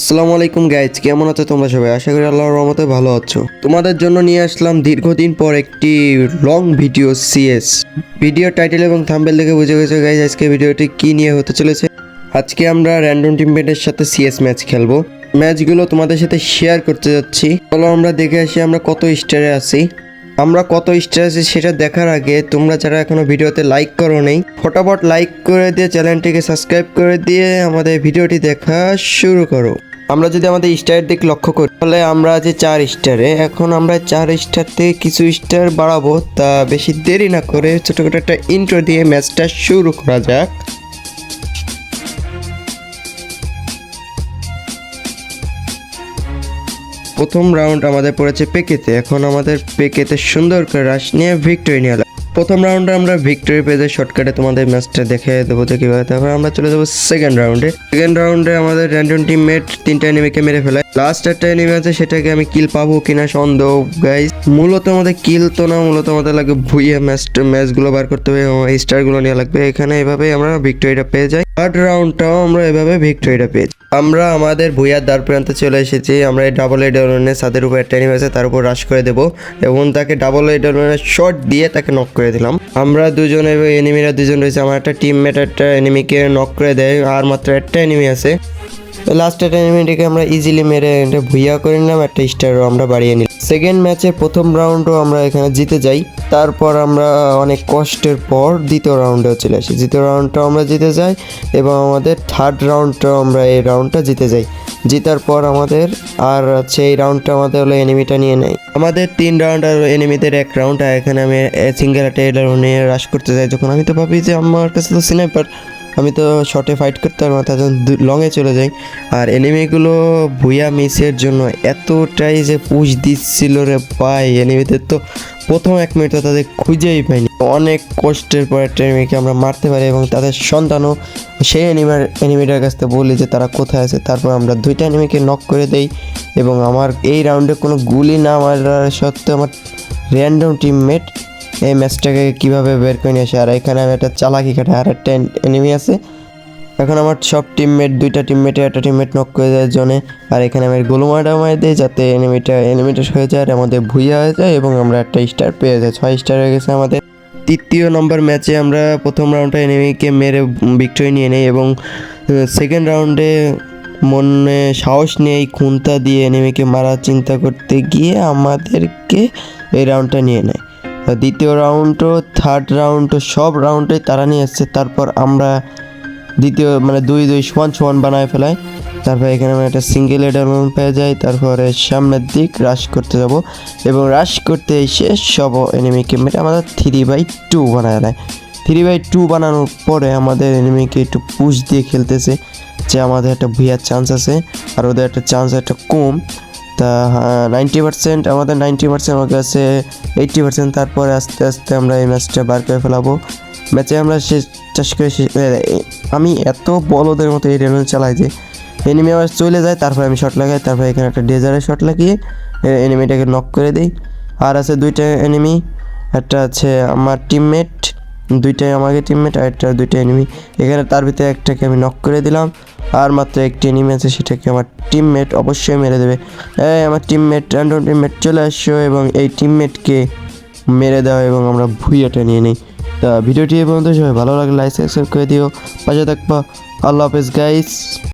আসসালামু আলাইকুম গাইজ কেমন আছো তোমরা সবাই? আশা করি আল্লাহর রহমতে ভালো আছো। তোমাদের জন্য নিয়ে আসলাম দীর্ঘদিন পর একটি long video CS video title এবং থাম্বেল দেখে বুঝে গেছো গাইজ আজকে ভিডিওটি কি নিয়ে হতে চলেছে? আজকে আমরা র্যান্ডম টিমমেটের সাথে সিএস ম্যাচ খেলব। ম্যাচগুলো তোমাদের সাথে শেয়ার করতে যাচ্ছি। চলো আমরা দেখে আসি আমরা কত স্টারে আছি। আমরা কত স্টার আছি সেটা দেখার আগে তোমরা যারা এখনও ভিডিওতে লাইক করো নেই, ফটাফট লাইক করে দিয়ে চ্যানেলটিকে সাবস্ক্রাইব করে দিয়ে আমাদের ভিডিওটি দেখা শুরু করো। আমরা যদি আমাদের স্টারের দিক লক্ষ্য করি, তাহলে আমরা আছি চার স্টারে, এখন আমরা চার স্টার থেকে কিছু স্টার বাড়াবো, তা বেশি দেরি না করে ছোটখাটো একটা ইন্ট্রো দিয়ে ম্যাচটা শুরু করা যাক প্রথম রাউন্ড আমাদের পড়েছে পেকেতে, এখন আমাদের পেকেতে সুন্দর করে রাশ নিয়ে ভিক্টরি নিয়ে। প্রথম রাউন্ডে আমরা ভিক্টরি যাই শর্টকাটে তোমাদের ম্যাচটা দেখে দেবো যে কীভাবে। তারপর আমরা চলে যাব সেকেন্ড রাউন্ডে সেকেন্ড রাউন্ডে আমাদের র্যান্ডম টিমমেট তিনটা এনিমিকে মেরে ফেলায়। লাস্ট একটা এনিমি আছে, সেটাকে আমি কিল পাবো কিনা সন্দেহ গাইস মূলত আমাদের কিল তো না, মূলত আমাদের লাগবে ভুইয়া ম্যাচ ম্যাচগুলো বার করতে হবে স্টারগুলো নেওয়া লাগবে। এখানে এভাবেই আমরা ভিক্টোরিটা পেয়ে যাই। থার্ড রাউন্ডটাও আমরা এভাবে ভিক্টোরিটা পেয়ে। আমরা আমাদের ভুইয়ার দ্বার প্রান্তে চলে এসেছি। আমরা এই ডাবল এডনের ছাদের উপর একটা এনিমি আছে, তার উপর রাশ করে দেবো। এবং তাকে ডাবল এডনের শর্ট দিয়ে তাকে নক করে দিলাম। আমরা দুজন এবং এনিমিরা দুজন রয়েছে। আমার একটা টিমমেট একটা এনিমিকে নক করে দেয়। আর মাত্র একটা এনিমি আছে। লাস্ট একটা এনিমিটিকে আমরা ইজিলি মেরে ভুইয়া করে নিলাম। একটা স্টারও আমরা বাড়িয়ে নিলাম। সেকেন্ড ম্যাচের প্রথম রাউন্ডও আমরা এখানে জিতে যাই। তারপর আমরা অনেক কষ্টের পর দ্বিতীয় রাউন্ডেও চলে আসি। দ্বিতীয় রাউন্ডটাও আমরা জিতে যাই এবং আমাদের থার্ড রাউন্ডটাও আমরা এই রাউন্ডটা জিতে যাই। জিতার পর আমাদের আর হচ্ছে এই রাউন্ডটা আমাদের হলো এনিমিটা নিয়ে নেয়। আমাদের তিন রাউন্ড আর এনিমিদের এক রাউন্ড এখানে আমি সিঙ্গেল একটা নিয়ে রাশ করতে যাই। যখন আমি তো ভাবি যে আমার কাছে তো স্নাইপার আমি তো শর্টে ফাইট করতে পারব না, তার জন্য লংয়ে চলে যাই। আর এনিমিগুলো ভুইয়া মিসের জন্য এতটাই যে পুষ দিচ্ছিল রে পাই এনিমিদের তো প্রথম এক মিনিট তো তাদের খুঁজেই পাইনি। অনেক কষ্টের পর একটা এনিমিকে আমরা মারতে পারি এবং তাদের সন্তানও সেই এনিমার এনিমিটার কাছ থেকে বলি যে তারা কোথায় আছে। তারপর আমরা দুইটা এনিমিকে নক করে দেই এবং আমার এই রাউন্ডে কোনো গুলি না মারার সত্ত্বেও আমার র্যান্ডম টিমমেট এই ম্যাচটাকে কীভাবে বের করে নিয়ে আসে? আর এখানে আমি একটা চালাকি কাটে, আর একটা এনিমি আছে। এখন আমার সব টিমমেট দুইটা টিমমেটে একটা টিমমেট নক করে দেয় জনে আর এখানে আমি গোলমাটা মারি দিই যাতে এনিমিটা এনিমিটা হয়ে যায় আর আমাদের ভুইয়া হয়ে যায় এবং আমরা একটা স্টার পেয়ে যাই। ছয় স্টার হয়ে গেছে আমাদের। তৃতীয় নম্বর ম্যাচে আমরা প্রথম রাউন্ডটা এনিমিকে মেরে ভিক্টরি নিয়ে নেই এবং সেকেন্ড রাউন্ডে মনে সাহস নিয়ে এই খুন্তা দিয়ে এনিমিকে মারার চিন্তা করতে গিয়ে আমাদেরকে এই রাউন্ডটা নিয়ে নেয়। দ্বিতীয় রাউন্ডও থার্ড রাউন্ডও সব রাউন্ডে তারা নিয়ে এসছে। তারপর আমরা দ্বিতীয় মানে দুই দুই, সমান সমান বানায় ফেলাই। তারপর এখানে আমি একটা সিঙ্গেল এডার পেয়ে যাই। তারপরে সামনের দিক রাশ করতে যাব। এবং রাশ করতে এসে সব এনিমিকে মেরে আমাদের থ্রি বাই টু বানায় দেয়। থ্রি বাই টু বানানোর পরে আমাদের এনিমিকে একটু পুশ দিয়ে খেলতেছে। যে আমাদের একটা ভুইয়ার চান্স আছে। আর ওদের একটা চান্স একটা কম। তা নাইনটি পার্সেন্ট আমাদের নাইনটি পার্সেন্ট আমার কাছে এইটটি পার্সেন্ট তারপরে আস্তে আস্তে আমরা এই ম্যাচটা বার করে ফেলাবো। ম্যাচে আমরা শেষ চাষ করে শেষ- আমি এত বলদের মতো এই রেলন চালাই যে এনিমি আবার চলে যায়, তারপরে আমি শট লাগাই, তারপরে এখানে একটা ডেজারের শট লাগিয়ে এনিমিটাকে নক করে দিই। আর আছে দুইটা এনিমি একটা আছে আমার টিমমেট দুইটাই আমাকে টিমমেট আর একটা দুইটা এনিমি এখানে তার ভিতরে একটাকে আমি নক করে দিলাম। আর মাত্র একটি এনিমি আছে, সেটাকে আমার টিমমেট অবশ্যই মেরে দেবে। এই, আমার টিমমেট র্যান্ডম টিমমেট চলে আসছো এবং এই টিমমেটকে মেরে দেওয়া এবং আমরা ভুইয়াটা নিয়ে নিই। তা ভিডিওটি এই পর্যন্ত, সবাই ভালো লাগলে লাইক সাবস্ক্রাইব করে দিও। পাশে থাকবা। আল্লাহ হাফেজ গাইস